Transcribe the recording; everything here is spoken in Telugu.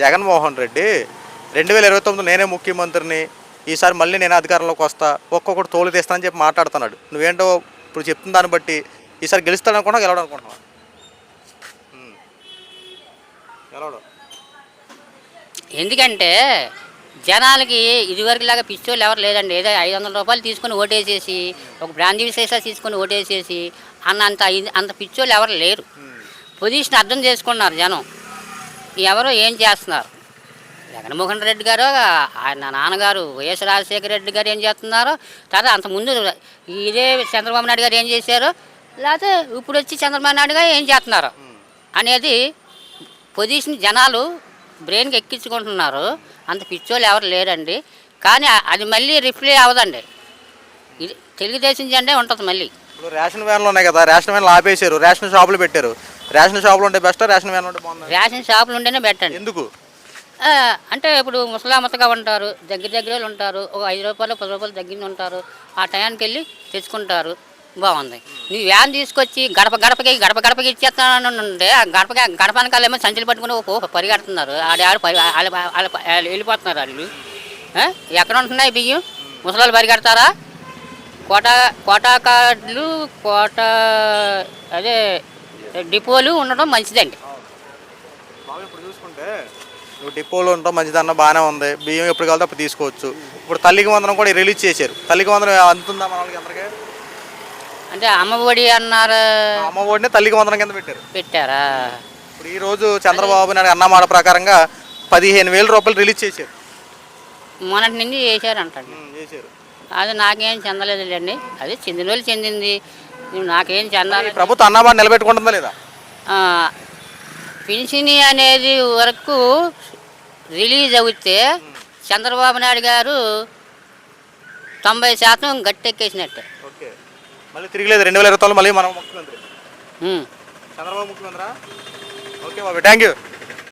జగన్మోహన్ రెడ్డి రెండు వేల ఇరవై తొమ్మిది నేనే ముఖ్యమంత్రిని ఈసారి మళ్ళీ నేను అధికారంలోకి వస్తా ఒక్కొక్కటి తోలు తీస్తానని చెప్పి మాట్లాడుతున్నాడు. నువ్వేంటో ఇప్పుడు చెప్తున్న దాన్ని బట్టి ఈసారి గెలుస్తాడు అనుకుంటున్నా గెలవడం. ఎందుకంటే జనాలకి ఇదివరకులాగా పిచ్చోళ్ళు ఎవరు లేదండి. ఏదో ఐదు వందల రూపాయలు తీసుకొని ఓటేసేసి ఒక బ్రాందీ విశేష తీసుకొని ఓటేసేసి అన్నంత ఇది- అంత పిచ్చోళ్ళు ఎవరు లేరు. పొజిషన్ అర్థం చేసుకున్నారు జనం. ఎవరో ఏం చేస్తున్నారు? జగన్మోహన్ రెడ్డి గారు ఆయన నాన్నగారు వైఎస్ రాజశేఖర రెడ్డి గారు ఏం చేస్తున్నారో? తర్వాత అంతకుముందు ఇదే చంద్రబాబు నాయుడు గారు ఏం చేశారో? లేకపోతే ఇప్పుడు వచ్చి చంద్రబాబు నాయుడు గారు ఏం చేస్తున్నారు? అనేది పొజిషన్ జనాలు బ్రెయిన్కి ఎక్కించుకుంటున్నారు. అంత పిచ్చోళ్ళు ఎవరు లేరండి. కానీ అది మళ్ళీ రిప్లై అవ్వదండి. ఇది తెలుగుదేశం జెండే ఉంటుంది మళ్ళీ. ఇప్పుడు రేషన్ వ్యాన్లు ఉన్నాయి కదా రేషన్ వ్యాన్లు ఆపేశారు రేషన్ షాపులు పెట్టారు. రేషన్ షాపులు ఉంటే బెస్ట్? రేషన్ వ్యాన్లు ఉంటే బాగుంది? రేషన్ షాపులు ఉంటేనే పెట్టండి ఎందుకు? ఆ, అంటే ఇప్పుడు ముసలామతగా ఉంటారు దగ్గర దగ్గర వాళ్ళు ఉంటారు ఒక ఐదు రూపాయలు పది రూపాయలు దగ్గర ఉంటారు ఆ టయానికి వెళ్ళి తెచ్చుకుంటారు. బాగుంది. నువ్వు వ్యాన్ తీసుకొచ్చి గడప గడపకి గడప గడపకి ఇచ్చేస్తాను ఉంటే ఆ గడప గడపానికాలేమో సంచులు పట్టుకుని ఒక పరిగెడుతున్నారు. ఆడ ఆడ పరి- వాళ్ళ- వాళ్ళ- వాళ్ళు వెళ్ళిపోతున్నారు వాళ్ళు ఆ? ఎక్కడ ఉంటున్నాయి బియ్యం? ముసలాళ్ళు పరిగెడతారా? కోటా కోటా కార్డులు కోటా అదే డిపోలు ఉండడం మంచిదండి. ఇప్పుడు చూసుకుంటే నువ్వు డిపోలో ఉంటాం మంచిదన్న బాగానే ఉంది. బియ్యం ఎప్పుడు కావాలంటే అప్పుడు తీసుకోవచ్చు. ఇప్పుడు తల్లికి వందనం కూడా రిలీజ్ చేశారు. తల్లికి వందనం అందుతుందా మన వాళ్ళకి అందరికీ? అంటే అమ్మఒడి అన్నారు. అమ్మ ఒడిని తల్లికి వందనం కింద పెట్టారు. పెట్టారా? ఇప్పుడు ఈ రోజు చంద్రబాబు నాయుడు అన్న మాట ప్రకారంగా పదిహేను వేల రూపాయలు రిలీజ్ చేశారు. మొన్నటి నుంచి చేశారంటండి. ఉమ్, చేశారు. అది నాకేం చెందలేదులేండి. అది చెందిన వాళ్ళు చెందింది. నువ్వు నాకేం చెందాలి ప్రభుత్వం అన్నమాట నిలబెట్టుకుంటుందా లేదా? పింఛని అనేది వరకు రిలీజ్ అవుతే చంద్రబాబు నాయుడు గారు తొంభై శాతం గట్టెక్కేసినట్టే. మళ్ళీ తిరిగిలేదు. రెండు వేల ఇరవై తొమ్మిది మళ్ళీ మనం ముఖ్యమంత్రి. చంద్రబాబు ముఖ్యమంత్రి? Okay Babu. Thank you